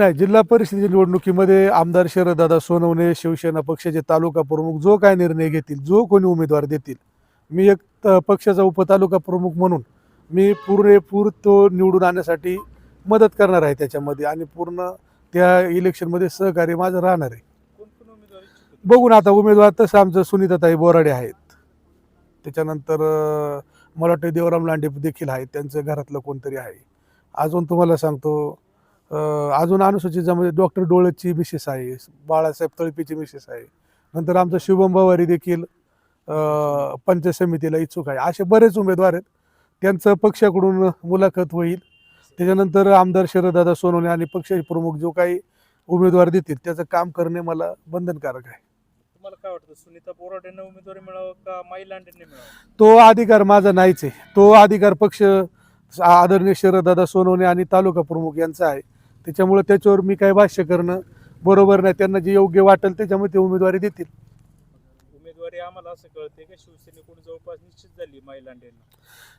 नाही जिल्हा परिषदेच्या निवडणुकीमध्ये आमदार शरददादा सोनवणे शिवसेना पक्षाचे तालुका प्रमुख जो काय निर्णय घेतील जो कोणी उमेदवार देतील मी एक त- पक्षाचा उपतालुका प्रमुख म्हणून मी पुरेपूर तो निवडून आणण्यासाठी मदत करणार आहे त्याच्यामध्ये आणि पूर्ण त्या इलेक्शनमध्ये सहकार्य माझं राहणार आहे. बघून आता उमेदवार तसं आमचं सुनीताताई बोराडे आहेत. त्याच्यानंतर मला वाटतं देवराम लांडे देखील आहेत त्यांचं घरातलं कोणतरी आहे. अजून तुम्हाला सांगतो अजून अनुसूचित जमाती डॉक्टर डोळची मिसेस आहे बाळासाहेब तळपीची मिसेस आहे. नंतर आमचं शुभम पवारी देखील पंचायत समितीला इच्छुक आहे. असे बरेच उमेदवार आहेत. त्यांचं पक्षाकडून मुलाखत होईल. त्याच्यानंतर आमदार शरददादा सोनवणे आणि पक्षाचे प्रमुख जो काही उमेदवार देतील त्याचं काम करणे मला बंधनकारक आहे. तुम्हाला काय वाटतं सुनीता उमेदवारी मिळावं का माई लांडेंनी मिळावं? तो अधिकार माझा नाहीच आहे. तो अधिकार पक्ष आदरणीय शरददादा सोनवणे आणि तालुका प्रमुख यांचा आहे. त्याच्यामुळे त्याच्यावर मी काय भाष्य करणं बरोबर नाही. त्यांना जे योग्य वाटेल त्याच्यामध्ये ते उमेदवारी देतील. उमेदवारी आम्हाला असं कळते की शिवसेनेकडून जवळपास निश्चित झाली माई लांडेंना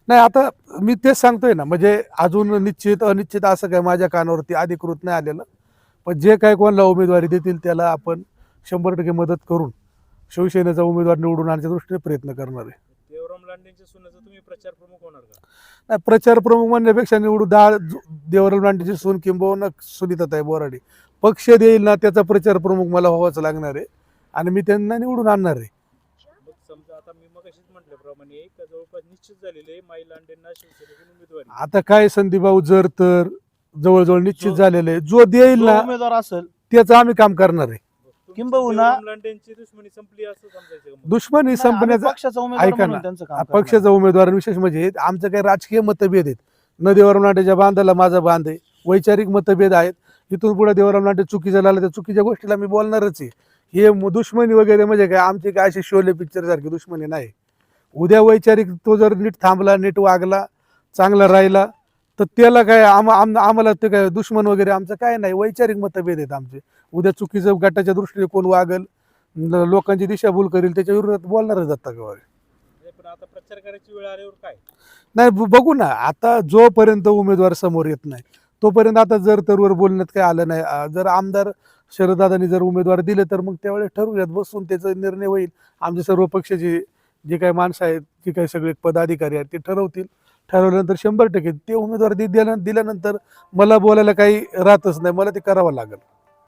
नाही आता मी तेच सांगतोय ना म्हणजे अजून निश्चित अनिश्चित असं काय माझ्या कानावरती अधिकृत नाही आलेलं. पण जे काय कोणाला उमेदवारी देतील त्याला आपण शंभर टक्के मदत करून शिवसेनेचा उमेदवार निवडून आणण्याच्या दृष्टीने प्रयत्न करणार आहे. सुनाचा तुम्ही प्रचार प्रमुख होणार का? नाही प्रचार प्रमुख म्हणण्यापेक्षा निवडू दहा देवराम लांडेची सून किंबहुना सुनीताताई बोराडे. पक्ष देईल ना त्याचा प्रचार प्रमुख मला व्हावाच लागणार आहे. आणि मी त्यांना निवडून आणणार आहे. मग समजा आता मी मग म्हटल्याप्रमाणे का जवळपास निश्चित झालेले आहे माई लांडेंना शिवसेनेकडून उमेदवारी. आता काय संदीपभाऊ जर तर जवळजवळ निश्चित जो- झालेलं आहे जो देईल ना उमेदवार असेल. त्याचं आम्ही काम करणार आहे. किंबहुना- लांडेंची दुश्मनी संपली असं समजायचं का मग? दुश्मनी नाही, आम्ही संपण्याचा पक्षाचा उमेदवार ऐका म्हणून ना. त्यांचं काम करणार. पक्षाचा उमेदवार विशेष म्हणजे आमचं काही राजकीय मतभेद आहेत न देवराम लांडेच्या बांधाला माझा बांध आहे वैचारिक मतभेद आहेत इथून पुढे देवराम लांडे चुकीचं झालं त्या चुकीच्या गोष्टीला मी बोलणारच आहे हे म- दुश्मनी वगैरे म्हणजे काय आमची काय अशी शोले पिक्चर सारखी दुश्मनी नाही उद्या वैचारिक तो जर नीट थांबला नीट वागला चांगला राहिला तर त्याला काय आम आम- आम्हाला ते काय दुश्मन वगैरे आमचं काय नाही. वैचारिक मतभेद आहेत आमचे. उद्या चुकीचं गटाच्या दृष्टीने कोण वागल लोकांची दिशाभूल करेल त्याच्या विरोधात बोलणारच नाही, पण आता प्रचार करायची वेळ आल्यावर काय? नाही बघू ना. आता जोपर्यंत उमेदवार समोर येत नाही तोपर्यंत आता जर तरवर बोलण्यात काही आलं नाही जर आमदार शरददादांनी जर उमेदवार दिले तर मग त्यावेळेस ठरवूयात. बसून त्याचा निर्णय होईल. आमचे सर्व पक्षाचे जे काही माणसं आहेत जे काही सगळे पदाधिकारी आहेत ते ठरवतील. ठरवल्यानंतर शंभर टक्के ते उमेदवार दि- दिल्यानंतर मला बोलायला काही राहतच नाही. मला ते करावं लागेल.